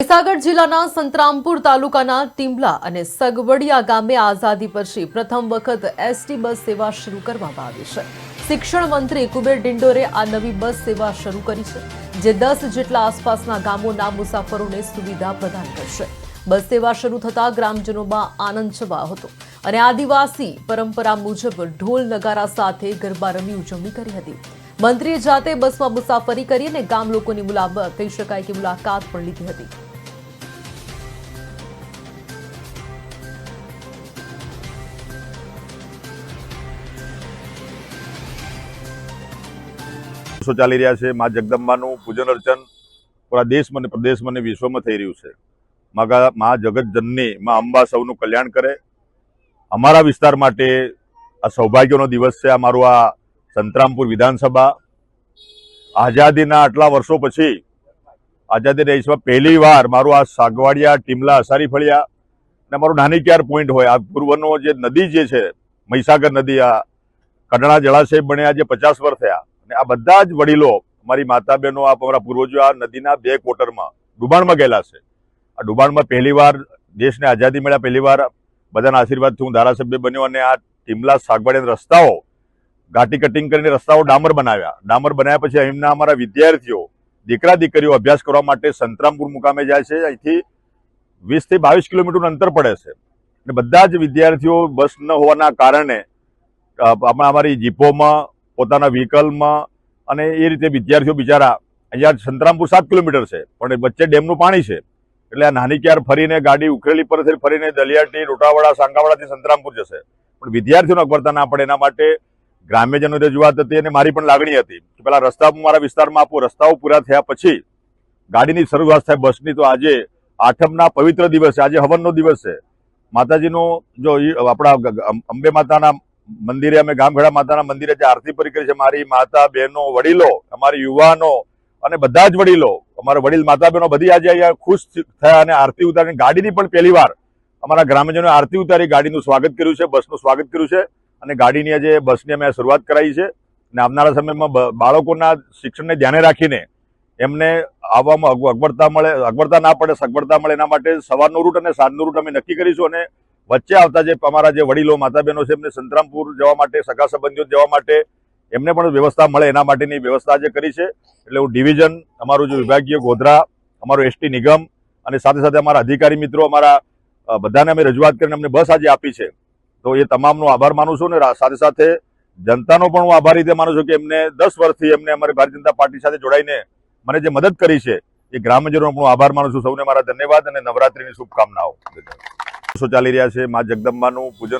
મહીસાગર જિલ્લાના સંતરામપુર તાલુકાના ટીમ્બલા અને સગવડિયા ગામે આઝાદી પછી પ્રથમ વખત એસટી બસ સેવા શરૂ કરવામાં આવી છે. શિક્ષણ મંત્રી કુબેર ડિંડોરે આ નવી બસ સેવા શરૂ કરી છે, જે દસ જેટલા આસપાસના ગામોના મુસાફરોને સુવિધા પ્રદાન કરશે. બસ સેવા શરૂ થતા ગ્રામજનોમાં આનંદ છવાયો હતો અને આદિવાસી પરંપરા મુજબ ઢોલ નગારા સાથે ગરબા રમી ઉજવણી કરી હતી. મંત્રીએ જાતે બસમાં મુસાફરી કરી અને ગામ લોકોની મુલાકાત કહી શકાય કે મુલાકાત પણ લીધી હતી. દિવસો ચાલી રહ્યા છે. મા જગદંબાનું પૂજન અર્ચન પૂરા દેશમાં અને પ્રદેશમાં અને વિશ્વમાં થઈ રહ્યું છે. મા જગત જનની મા અંબા સૌનું કલ્યાણ કરે. અમારા વિસ્તાર માટે આ સૌભાગ્યનો દિવસ છે અમારું આ સંતરામપુર વિધાનસભા. આઝાદીના આટલા વર્ષો પછી, આઝાદી દેશમાં પહેલી વાર મારું આ સાગવાડિયા, ટીમલા અસારી ફળિયા અને મારું નાનીક્યાર પોઈન્ટ હોય. આ પૂર્વનો જે નદી જે છે, મહીસાગર નદી, આ કડણા જળાશય બન્યા જે પચાસ વર્ષ થયા. આ બધા જ વડીલો મારી માતા બહેનો આ અમારા પૂર્વજો આ નદીના બે કોટરમાં ડુબાણમાં ગયેલા છે. આ ડુબાણમાં પહેલીવાર દેશને આઝાદી મળ્યા પહેલીવાર બધાના આશીર્વાદથી હું ધારાસભ્ય બન્યો અને આ ટીમલા સાગવાડિયા રસ્તાઓ ઘાટી કટિંગ કરીને રસ્તાઓ ડામર બનાવ્યા. ડામર બનાવ્યા પછી અહીંના અમારા વિદ્યાર્થીઓ, દીકરા દીકરીઓ અભ્યાસ કરવા માટે સંતરામપુર મુકામે જાય છે. અહીંથી વીસથી બાવીસ કિલોમીટરનું અંતર પડે છે. અને બધા જ વિદ્યાર્થીઓ બસ ન હોવાના કારણે અમારી જીપોમાં પોતાના વ્હીકલમાં અને એ રીતે વિદ્યાર્થીઓ બિચારા, અહીંયા સંતરામપુર સાત કિલોમીટર છે, પણ વચ્ચે ડેમનું પાણી છે. એટલે આ નાની ક્યાર ફરીને ગાડી ઉખરેલી પરથી ફરીને દલિયાટી, રોટાવાડા, સાંગાવાડાથી સંતરામપુર જશે. પણ વિદ્યાર્થીઓને અગવડતા ના પડે, એના માટે ગ્રામ્યજનો રજૂઆત હતી અને મારી પણ લાગણી હતી કે પેલા રસ્તા મારા વિસ્તારમાં આપો, રસ્તાઓ પૂરા થયા પછી ગાડીની શરૂઆત થાય બસની તો આજે આઠમના પવિત્ર દિવસ છે, આજે હવનનો દિવસ છે. માતાજીનો જો આપણા અંબે માતાના મંદિરે અમે ગામખેડા માતાના મંદિરે જે આરતી પરી કરી છે, મારી માતા, બહેનો, વડીલો, અમારી યુવાનો અને બધા જ વડીલો, અમારા વડીલ માતા બહેનો બધી આજે અહીંયા ખુશ થયા અને આરતી ઉતારીને ગાડીની પણ પહેલી વાર અમારા ગ્રામ્યજનોએ આરતી ઉતારી, ગાડીનું સ્વાગત કર્યું છે, બસનું સ્વાગત કર્યું છે અને ગાડીની આજે બસની અમે શરૂઆત કરાવી છે અને આવનારા સમયમાં બાળકોના શિક્ષણને ધ્યાને રાખીને એમને આવવામાં અગવડતા મળે, અગવડતા ના પડે, સગવડતા મળે એના માટે સવારનો રૂટ અને સાંજનો રૂટ અમે નક્કી કરીશું અને વચ્ચે આવતા જે અમારા જે વડીલો માતા બહેનો છે, એમને સંતરામપુર જવા માટે, સગા સંબંધીઓ જવા માટે એમને પણ વ્યવસ્થા મળે, એના માટેની વ્યવસ્થા જે કરી છે. એટલે હું ડિવિઝન, અમારું જે વિભાગીય ગોધરા, અમારું એસટી નિગમ અને સાથે સાથે અમારા અધિકારી મિત્રો અમારા બધાને અમે રજૂઆત કરીને અમને બસ આજે આપી છે. તો એ તમામનો આભાર માનું છું ને સાથે સાથે જનતાનો પણ હું આભારી રીતે માનું છું કે એમને દસ વર્ષથી એમને અમારી ભારતીય જનતા પાર્ટી સાથે જોડાઈને મને જે મદદ કરી છે એ ગ્રામજનોનો પણ આભાર માનું છું. સૌને મારા ધન્યવાદ અને નવરાત્રીની શુભકામનાઓ. દિવસો ચાલી રહ્યા છે. મા જગદંબાનું પૂજન